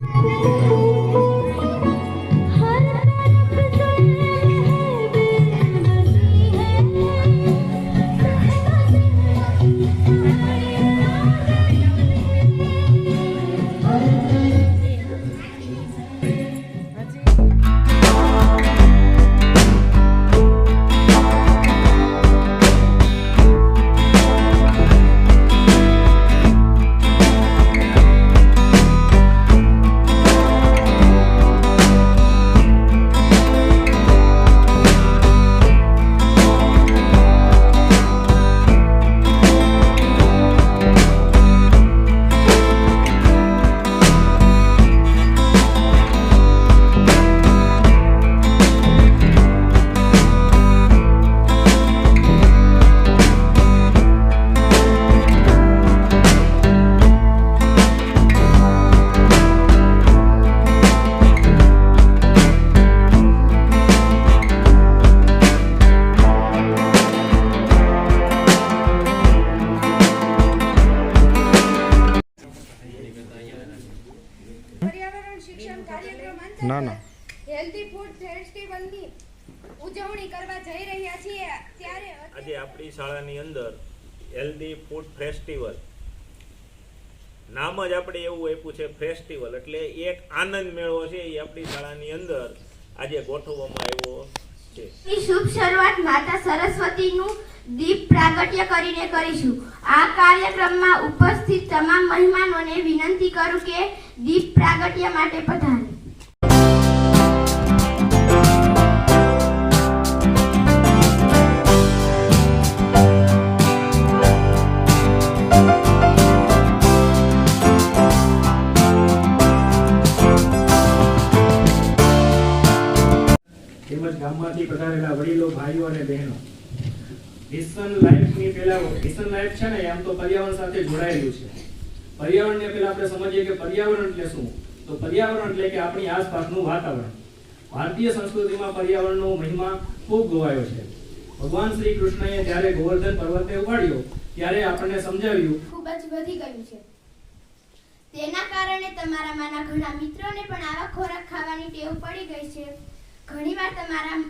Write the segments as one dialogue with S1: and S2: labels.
S1: પર્યાવરણ
S2: આપણી અંદર હેલ્ધી ફૂડ ફેસ્ટિવલ નામ જ આપણે એવું આપ્યું છે ફેસ્ટિવલ એટલે એક આનંદ મેળો છે એ આપણી શાળાની અંદર આજે ગોઠવવામાં આવ્યો છે.
S3: શુભ શરૂઆત માતા સરસ્વતીનું દીપ પ્રાગટ્ય કરીને કરીશું. આ કાર્યક્રમમાં ઉપસ્થિત તમામ મહેમાનોને વિનંતી કરું કે દીપ પ્રાગટ્ય માટે પધારે.
S4: લાઈફની પહેલા મિશન લાઈફ છે ને એમ તો પર્યાવરણ સાથે જોડાયેલું છે. પર્યાવરણને પહેલા આપણે સમજીએ કે પર્યાવરણ એટલે શું? તો પર્યાવરણ એટલે કે આપણી આસપાસનું વાતાવરણ. ભારતીય સંસ્કૃતિમાં પર્યાવરણનો મહિમા ખૂબ ગવાયો છે. ભગવાન શ્રી કૃષ્ણએ જ્યારે ગોવર્ધન પર્વતને ઉપાડ્યો ત્યારે આપણને સમજાવ્યું,
S3: ખૂબ જ વધી ગયું છે. તેના કારણે તમારામાંના ઘણા મિત્રોને પણ આવા ખોરાક ખાવાની ટેવ પડી ગઈ છે. ઘણીવાર તમારા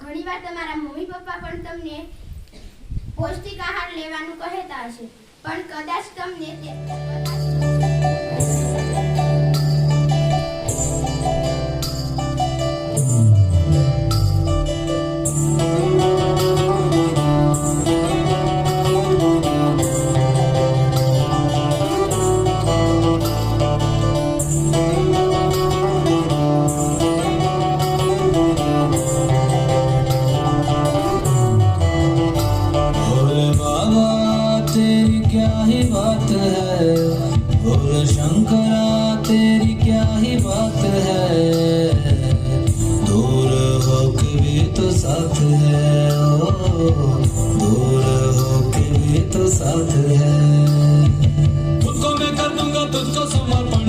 S3: ઘણીવાર તમારા મમ્મી પપ્પા પણ તમને પૌષ્ટિક આહાર લેવાનું કહેતા હશે. પણ કદાચ તમને
S5: शंकरा तेरी क्या ही बात है? दूर हो के भी तो साथ है ओ, दूर हो के भी तो साथ है। तुझको मैं कर दूँगा तुझको समर्पण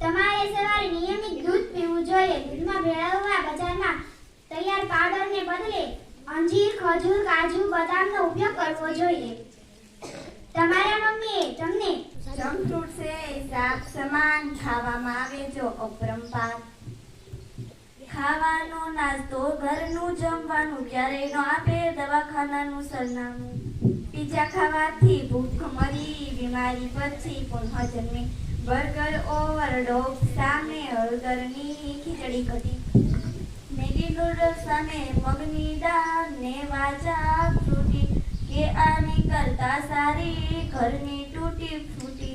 S3: તમારે સવારે નિયમિત દૂધ પીવું જોઈએ. દૂધમાં ભેળવવા બજારમાં તૈયાર પાવડરને બદલે અંજીર, ખજૂર, કાજુ બદામનો ઉપયોગ કરવો જોઈએ. તમારા મમ્મીએ તમને
S6: જંક ફ્રૂટ છે શાક સમાન ખાવામાં આવે જો અપરંપાર. ખાવાનો નાસ્તો ઘરનું જમવાનું ક્યારેય ન આપે, દવાખાનાનું સરનામું. પીઝા ખાવાથી ભૂખ મરી, બીમારી પછી પણ જન્મી બર્ગર ઓવરડોગ સામે હળદરની ખીચડી ઘટી મેગી નૂડલ્સ સામે મગની દાળ ને વાજા ફ્રૂટી કે આની કરતા સારી ઘરની તૂટી ફૂટી.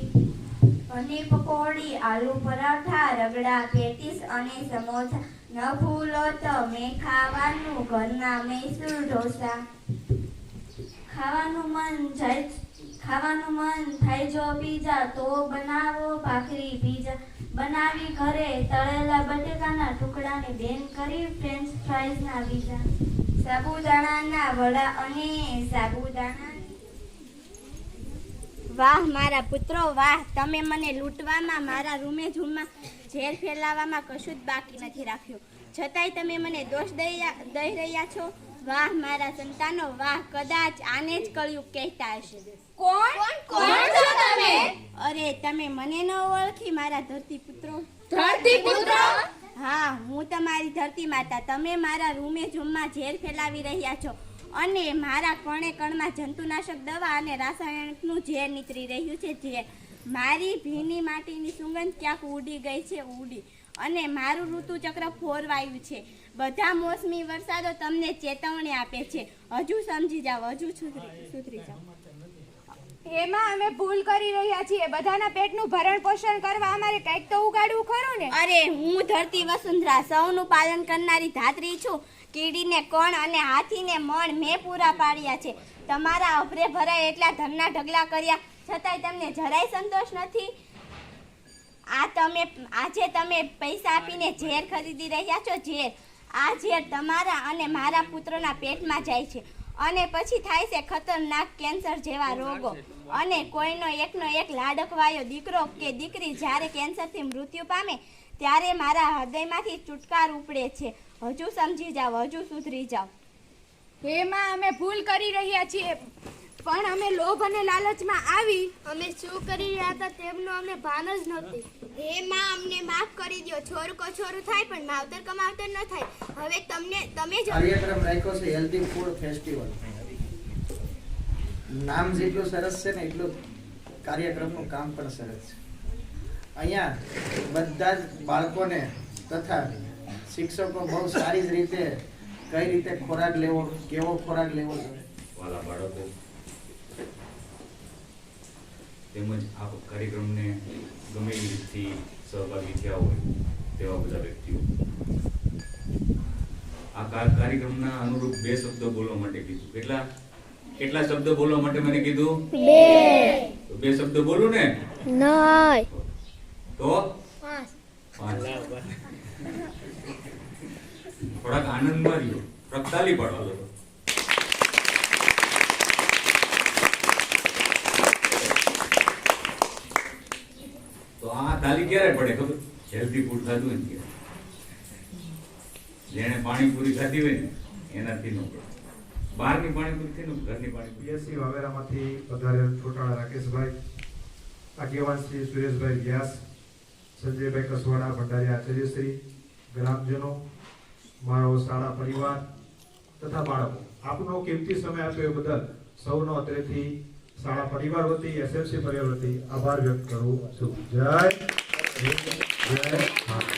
S6: પનીર પકોડી, આલુ પરાઠા, રગડા પેટીસ અને સમોસા. ન ભૂલો તમે ખાવાનું ઘરના મૈસૂર ઢોસા. ખાવાનું મન જાય ખાવાનું મન થાય જો પીઝા, તો બનાવો ભાખરી પીઝા. બનાવી ઘરે તળેલા બટેકાના ટુકડાને બેન કરી ફ્રેન્ચ ફ્રાઈઝના બીજા સાબુદાણાના વડા અને સાબુદાણા. વાહ, મારા પુત્રો, વાહ, તમે મને લૂંટવામાં, મારા રૂમે ઝૂમમાં ઝેર ફેલાવવામાં કશું જ બાકી નથી રાખ્યું. છતાંય તમે મને દોષ દઈ રહ્યા છો? વાહ, મારા સંતાનો, વાહ, કદાચ આને જ કળિયુગ કહેતા હશે.
S1: કોણ? કોણ? છો તમે?
S6: અરે તમે મને ન ઓળખી મારા ધરતી પુત્રો.
S1: ધરતી પુત્રો?
S6: હા હું તમારી ધરતી માતા. તમે મારા રૂમે ઝૂમમાં ઝેર ફેલાવી રહ્યા છો અને મારા કણે કણમાં જંતુનાશક દવા અને રાસાયણિકનું ઝેર નીકળી રહ્યું છે ઝેર મારી ભીની માટીની સુગંધ ક્યાંક ઉડી ગઈ છે ઉડી. અને મારું ઋતુચક્ર ફોરવાયું છે. બધા મોસમી વરસાદો તમને ચેતવણી આપે છે. હજુ સમજી જાઓ હજુ સુધરી સુધરી જાઓ.
S1: એમાં અમે ભૂલ કરી રહ્યા છીએ. બધાના પેટનું ભરણ પોષણ કરવા અમારે કંઈક તો ઉગાડવું ખરું ને.
S6: અરે, હું ધરતી વસુંધરા સૌનું પાલન કરનારી ધાત્રી છું. કીડીને કણ અને હાથીને મણ મેં પૂરા પાડ્યા છે. તમારા અભરે ભરાય એટલા ધનના ઢગલા કર્યા. છતાંય તમને જરાય સંતોષ નથી. આ તમે, આજે તમે પૈસા આપીને ઝેર ખરીદી રહ્યા છો? ઝેર. આ ઝેર તમારા અને મારા પુત્રોના પેટમાં જાય છે. અને પછી થાય છે ખતરનાક કેન્સર જેવા રોગો. અને કોઈનો એકનો એક લાડકવાયો દીકરો કે દીકરી જ્યારે કેન્સરથી મૃત્યુ પામે ત્યારે મારા હૃદયમાંથી છુટકાર ઉપડે છે. હજુ સમજી જાઓ હજુ સુધરી જાઓ.
S1: એમાં અમે ભૂલ કરી રહ્યા છીએ. પણ અમે લોભ અને લાલચમાં આવી.
S7: અમે શું કરી રહ્યા હતા તેમનું અમને ભાન જ નહોતી.
S6: હે માં અમને માફ કરી દો છોરું કો છોરું થાય પણ માવતર કમાવતર માવતર ન થાય. હવે તમને તમે જ
S8: કાર્યક્રમ રાખ્યો છે હેલ્ધી ફૂડ ફેસ્ટિવલ નામ જેટલું સરસ છે ને એટલું કાર્યક્રમનું કામ પણ સરસ છે. અહીંયા બધા જ બાળકોને તથા શિક્ષકો બહુ સારી જ રીતે કઈ રીતે ખોરાક લેવો કેવો ખોરાક લેવો જોઈએ.
S9: વાલા બાળકો તેમજ આ કાર્યક્રમને ગમે એવી રીતથી સહભાગી થયા હોય તેવા બધા વ્યક્તિઓ. આ કાર્યક્રમના અનુરૂપ બે શબ્દો બોલવા માટે કીધું. કેટલા? કેટલા શબ્દ બોલવા માટે મને કીધું? બે. બે શબ્દ બોલું ને?
S7: નહીં
S9: તો? પાંચ. થોડાક આનંદમાં રહ્યો. થોડાક તાલી પાડવા તાલી ક્યારે પડે ખબર? હેલ્ધી ફૂડ ખાધું હોય ને. જેણે પાણીપુરી ખાધી હોય ને, એનાથી ન પડે. બહારની પાણીપુરી થી ન ઘરની પાણીપુરી.
S10: બીએસસી વાવેરામાંથી પધારેલ ચોટાળા રાકેશભાઈ, આગેવાન શ્રી સુરેશભાઈ વ્યાસ, સંજયભાઈ કસવાડા, ભંડારી આચાર્યશ્રી ગ્રામજનો, મારો શાળા પરિવાર તથા બાળકો. આપનો કિંમતી સમય આપ્યો એ બદલ સૌનો અત્રેથી શાળા પરિવાર વતી એસએમસી પરિવાર વતી આભાર વ્યક્ત કરું છું. જય જય